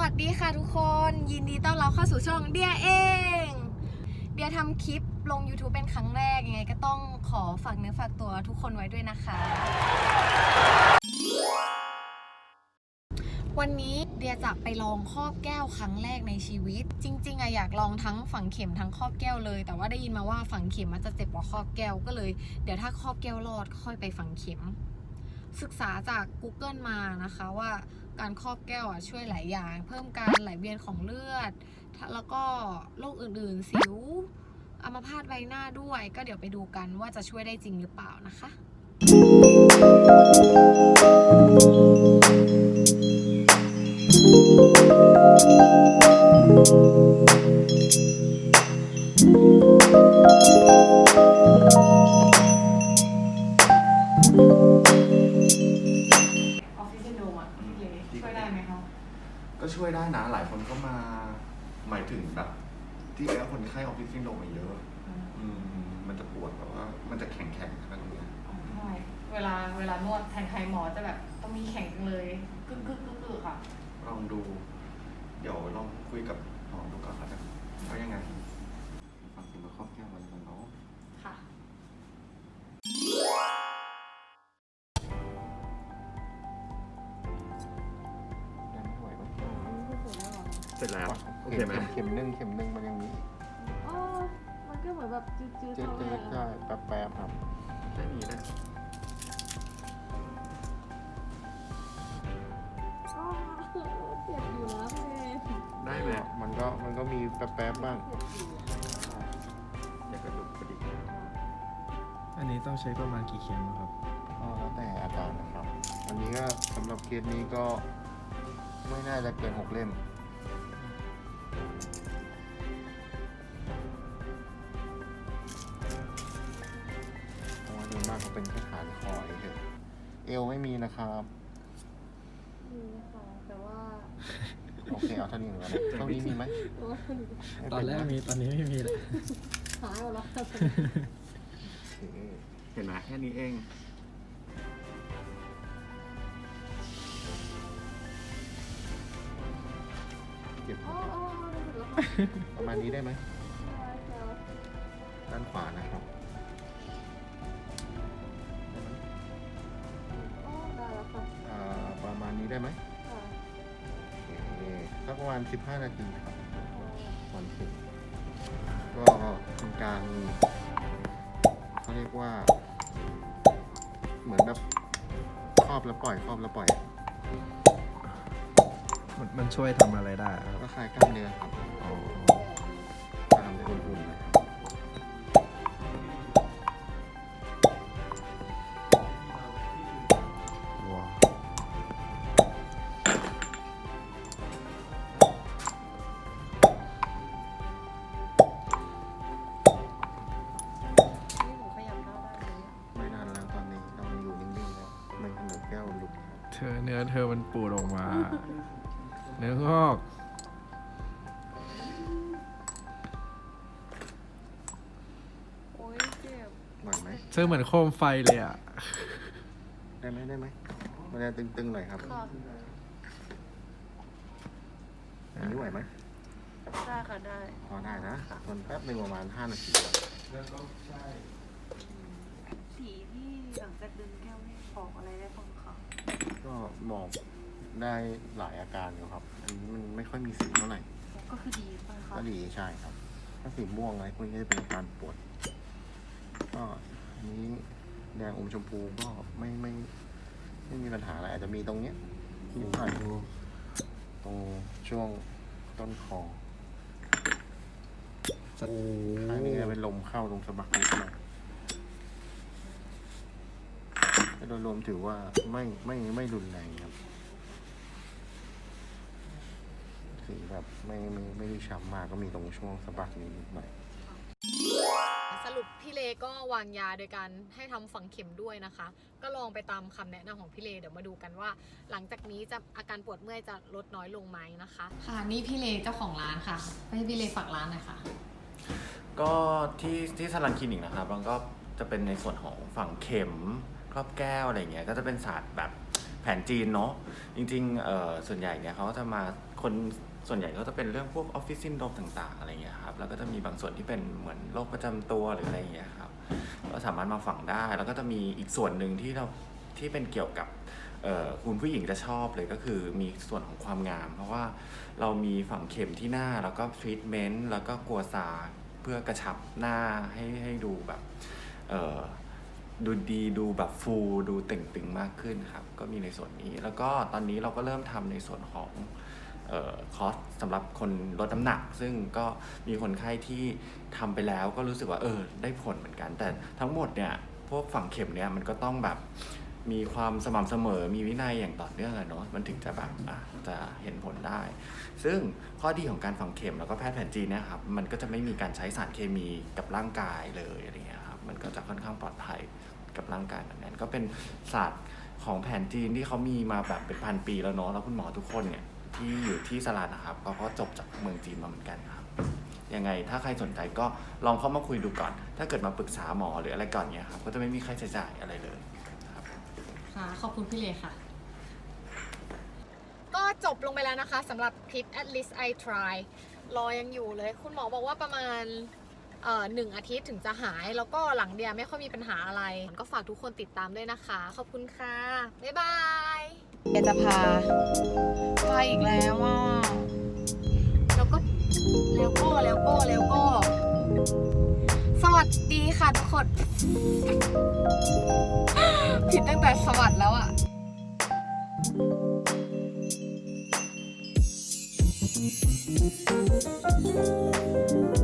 วัสดีค่ะทุกคนยินดีต้อนรับเข้าสู่ช่องเดียเอง เดียทำคลิปลง YouTube เป็นครั้งแรกยังไง ก็ต้องขอฝากเนื้อฝากตัวทุกคนไว้ด้วยนะคะ วันนี้เดียจะไปลองครอบแก้วครั้งแรกในชีวิต จริง ๆอะอยากลองทั้งฝังเข็มทั้งครอบแก้วเลย แต่ว่าได้ยินมาว่าฝังเข็มมันจะเจ็บกว่าครอบแก้วก็เลย เดี๋ยวถ้าครอบแก้วรอดค่อยไปฝังเข็ม ศึกษาจาก Google มานะคะว่า การครอบแก้วอะช่วยหลายอย่าง เพิ่มการไหลเวียนของเลือด แล้วก็โรคอื่นๆ สิวอัมพาตใบหน้าด้วย ก็เดี๋ยวไปดูกันว่าจะช่วยได้จริงหรือเปล่านะคะอ ช่วยได้นะ หลายคนก็มาหมายถึงแบบที่แล้วคนไข้ออฟฟิศซินโดรมมาเยอะอืมมันจะปวดแบบว่ามันจะแข็งแข็งๆอะไรอย่างเงี้ยอ๋อใช่เวลาเวลานวดแทนใครหมอจะแบบต้องมีแข็งจังเลยกึกกึกกึกกึกค่ะ ลองดู เดี๋ยวลองคุยกับหมอดูก่อนแล้วกันว่ายังไง สร็จแล้ว โอเคไหม เข็มหนึ่งเข็มหนึ่งมันยังมีอีกอ๋อมันก็เหมือนแบบจืดเจ๊เจ๊ใช่แป๊บแป๊บๆครับ แค่นี้แหละอ๋อเจ็บอยู่นะพี่เลได้ไหมมันก็มันก็มีแป๊บแป๊บๆบ้างอย่ากระดุกกระดิกอันนี้ต้องใช้ประมาณกี่เข็มครับ ก็แล้วแต่อาการนะครับ อันนี้ก็สำหรับเคสนี้ก็ไม่น่าจะเกินหกเล่ม เพราะว่าโดยมากเขาเป็นแค่ฐานคอเฉยๆเอวไม่มีนะครับ มีค่ะแต่ว่าโอเคเอาเท่านี้เหมือนกันเท่านี้มีไหมไม่ตอนแรกเป็มีตอนนี้ไม่มีเลยหายหมดแล้วครับโอเค เห็นไหมแค่นี้เอง เจ็บอ๋ออ๋อได้ถึงแล้วประมาณนี้ได้ไหมค่ะด้านขวานะครับอ๋อได้แล้วค่ะอ่าประมาณนี้ได้ไหมค่ะโอเคสักประมาณ15 นาทีครับวันถึงก็ทำการเขาเรียกว่า เหมือนแบบครอบแล้วปล่อยครอบแล้วปล่อย มันมันช่วยทำอะไรได้ครับก็คลายกล้ามเนื้อครับอ๋อตามอุ่นๆนะครับว้าวนี่หนูขยับหน้าได้ไหมไม่นานแล้วตอนนี้เราอยู่นิ่งๆแล้วไม่ขนมแก้วหลุดครับเธอเนื้อเธอมันปูดออกมา เนื้องอกโอ้ยเจ็บไหวไหมเธอเหมือนโคมไฟเลยอะ ได้ไหมได้ไหมมันจะตึงๆหน่อยครับค่ะอันนี้ไหวไหมได้ค่ะได้พอได้นะทนแป๊บหนึ่งประมาณ5นาทีก่อนสีที่หลังจากดึงแก้วนี่ออกอะไรได้บ้างคะก็บอก ได้หลายอาการอยู่ครับ อันนี้มันไม่ค่อยมีสีเท่าไหร่ก็คือดีใช่ไหมคะก็ดีใช่ครับ ถ้าสีม่วงอะไรพวกนี้จะเป็นอาการปวด ก็อันนี้แดงอมชมพูก็ไม่ไม่ไม่มีปัญหาอะไรอาจจะมีตรงเนี้ยนิดหน่อยตรงช่วงต้นคอจะข้างนี้จะเป็นลมเข้าตรงสะบักนิดหน่อยแต่โดยรวมถือว่าไม่ไม่ไม่รุนแรงครับ สีแบบไม่ไม่ไม่ได้ช้ำมากก็มีตรงช่วงสะบักนิดหน่อยสรุปพี่เลก็วางยาโดยการให้ทำฝังเข็มด้วยนะคะ ก็ลองไปตามคำแนะนำของพี่เลเดี๋ยวมาดูกันว่า หลังจากนี้จะอาการปวดเมื่อยจะลดน้อยลงไหมนะคะ ค่ะนี่พี่เลเจ้าของร้านค่ะให้พี่เลฝากร้านหน่อยค่ะก็ที่ที่สลันคลินิกนะครับมันก็จะเป็นในส่วนของฝั่งเข็มครอบแก้วอะไรเงี้ยก็จะเป็นศาสตร์แบบแผนจีนเนาะจริงๆเอ่อส่วนใหญ่เนี่ยเขาก็จะมาคน ส่วนใหญ่ก็จะเป็นเรื่องพวกออฟฟิศซินโดรมต่างๆอะไรเงี้ยครับแล้วก็จะมีบางส่วนที่เป็นเหมือนโรคประจำตัวหรืออะไรเงี้ยครับก็สามารถมาฝังได้ แล้วก็จะมีอีกส่วนหนึ่งที่เราที่เป็นเกี่ยวกับคุณผู้หญิงจะชอบเลยก็คือมีส่วนของความงาม เพราะว่าเรามีฝังเข็มที่หน้าแล้วก็ทรีทเมนต์แล้วก็กัวซาเพื่อกระชับหน้าให้ให้ดูแบบดูดีดูแบบฟูดูเต่งตึงมากขึ้นครับ ก็มีในส่วนนี้ แล้วก็ตอนนี้เราก็เริ่มทำในส่วนของ คอสสำหรับคนลดน้ำหนัก ซึ่งก็มีคนไข้ที่ทำไปแล้วก็รู้สึกว่าเออได้ผลเหมือนกัน แต่ทั้งหมดเนี่ยพวกฝังเข็มเนี่ยมันก็ต้องแบบมีความสม่ำเสมอมีวินัยอย่างต่อเนื่องอะเนาะมันถึงจะแบบอะจะเห็นผลได้ ซึ่งข้อดีของการฝังเข็มแล้วก็แพทย์แผนจีนนะครับมันก็จะไม่มีการใช้สารเคมีกับร่างกายเลยอะไรเงี้ยครับมันก็จะค่อนข้างปลอดภัยกับร่างกายแบบนั้นก็เป็นศาสตร์ของแผนจีนที่เขามีมาแบบเป็นพันปีแล้วเนาะแล้วคุณหมอทุกคนเนี่ย ที่อยู่ที่สลาดนะครับเขาก็จบจากเมืองจีนมาเหมือนกันครับยังไงถ้าใครสนใจก็ลองเข้ามาคุยดูก่อน ถ้าเกิดมาปรึกษาหมอหรืออะไรก่อนเนี่ยครับก็จะไม่มีค่าใช้จ่ายอะไรเลยครับค่ะขอบคุณพี่เลค่ะ ก็จบลงไปแล้วนะคะสำหรับคลิป at least I try รอยังอยู่เลย คุณหมอบอกว่าประมาณเอ่อหนึ่งอาทิตย์ถึงจะหาย แล้วก็หลังเดียไม่ค่อยมีปัญหาอะไร ก็ฝากทุกคนติดตามด้วยนะคะ ขอบคุณค่ะ บ๊ายบายเดี๋ยวจะพา อะไรอีกแล้วอะแล้วก็แล้วก็แล้วก็แล้วก็ สวัสดีค่ะทุกคน ผิดตั้งแต่สวัสดแล้วอะうん。